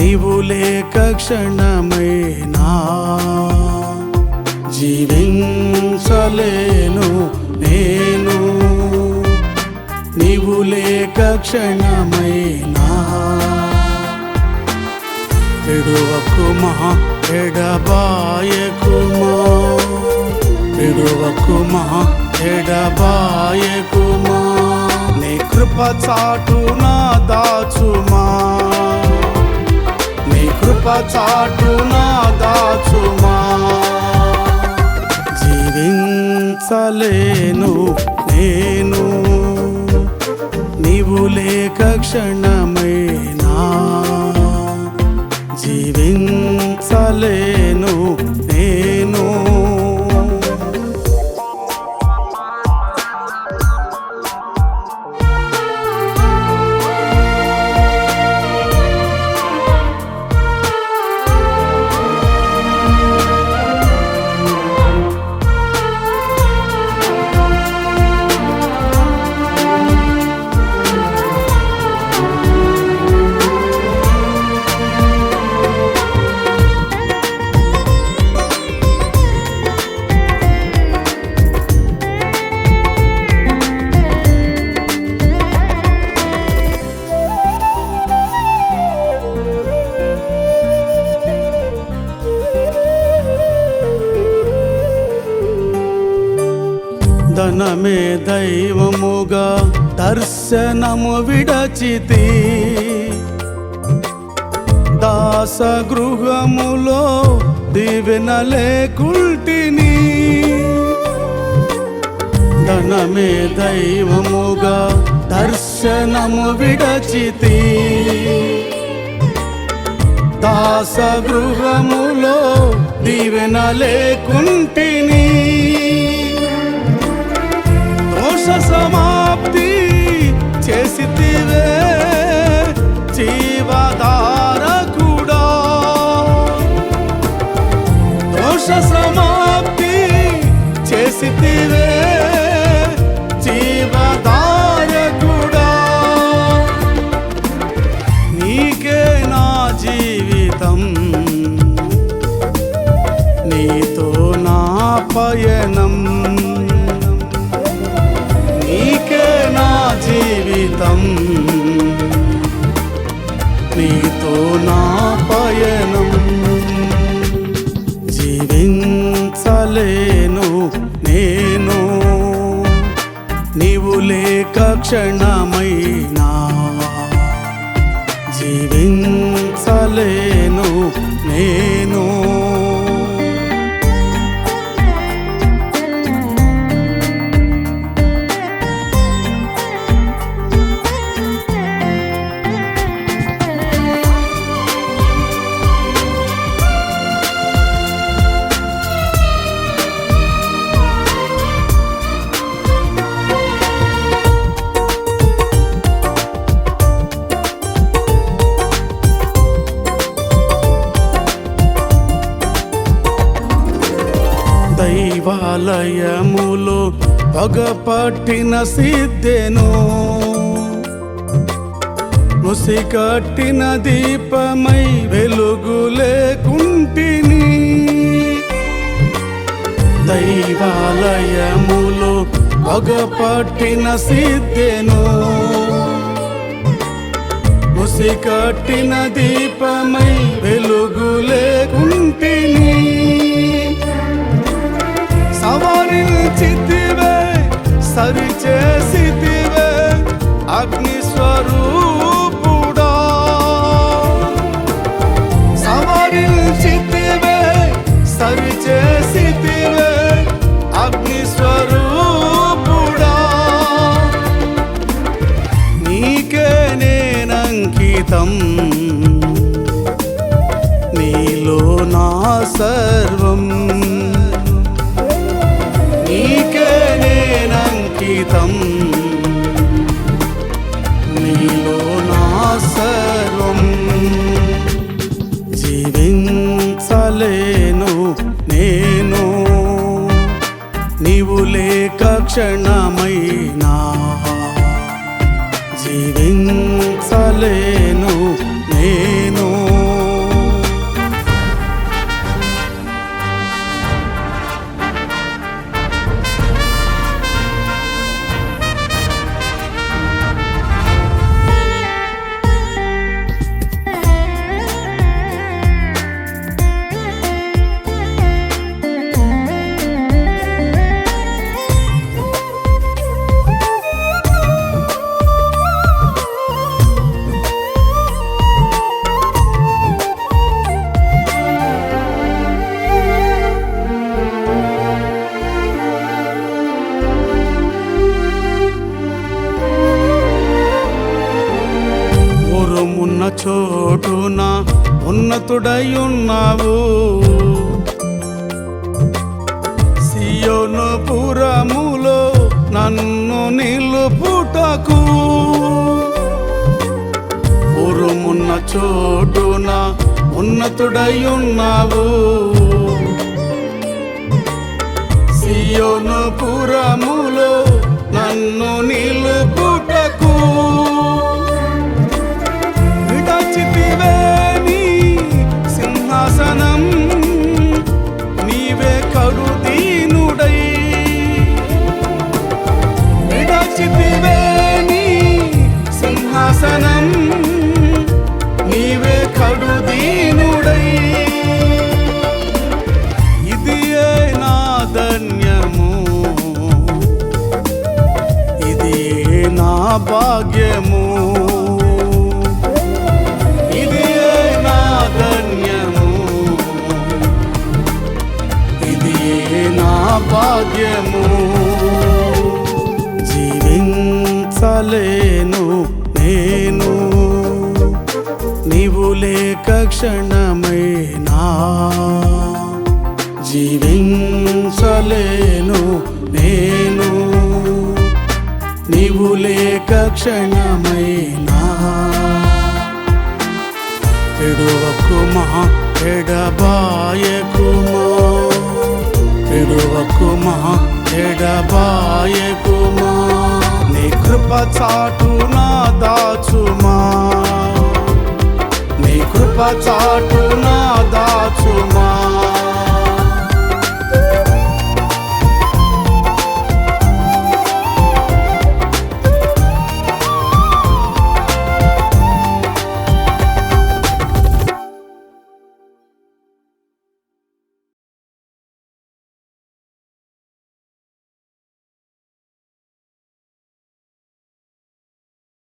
నీవు లేక క్షణమైనా జీవించలేను నేను. నీవు లేక క్షణమైనా విడువకుమా ఎడబాయకుమా. విడువకుమా ఎడబాయకుమా. నీ కృప చాటునా దాచుమా. కృప చాటునా దాచుమా జీవించలేను దైవముగా దర్శనము విడచితి. దాస గృహములో దీవెన లేకుంటిని. ధనమే దైవముగా దర్శనము విడచితి. దాస గృహములో దీవెన లేకుంటిని. సమాప్తి చేసితివే జీవధార కూడా దోష సమాప్తి చేసితివే జీవధార కూడా నీకే నా జీవితం నీతో నా పయనం. నీతో నా పయనం. జీవించలేను నేను. నీవు లేక క్షణమైనా. జీవించలేను నేను. దైవాలయములో పగపట్టిన సిద్ధెను. ముసికట్టిన దీపమై వెలుగు లేకుంటిని దైవాలయములో పగపట్టిన సిద్ధెను. ముసికట్టిన దీపమై వెలుగులే సవరించితివే సరిచేసితివే అగ్ని స్వరూపుడా. సవరించితివే సరిచేసితివే అగ్ని స్వరూపుడా. నీకే నేనంకితం నీలో నా సర్వం నీవు క్షణమైనా జీవించలే ఉన్నతుడై సియోను పురములో నన్ను నిలుపుటకు ఉరుమున్న చోటున ఉన్నతుడై సియోను పురములో నన్ను నిలుపుటకు భాగ్యము. ఇది నా ధన్యము. ఇది నా భాగ్యము. జీవించలేను నేను. నీవు లేక క్షణమైనా జీవించలేను నేను. నీవు లేక క్షణమైనా. ఎడువకుమా ఎడబాయకుమా. ఎడువకుమా ఎడబాయకుమా. నీ కృప చాటునా దాచుమా. నీ కృప చాటునా దాచుమా.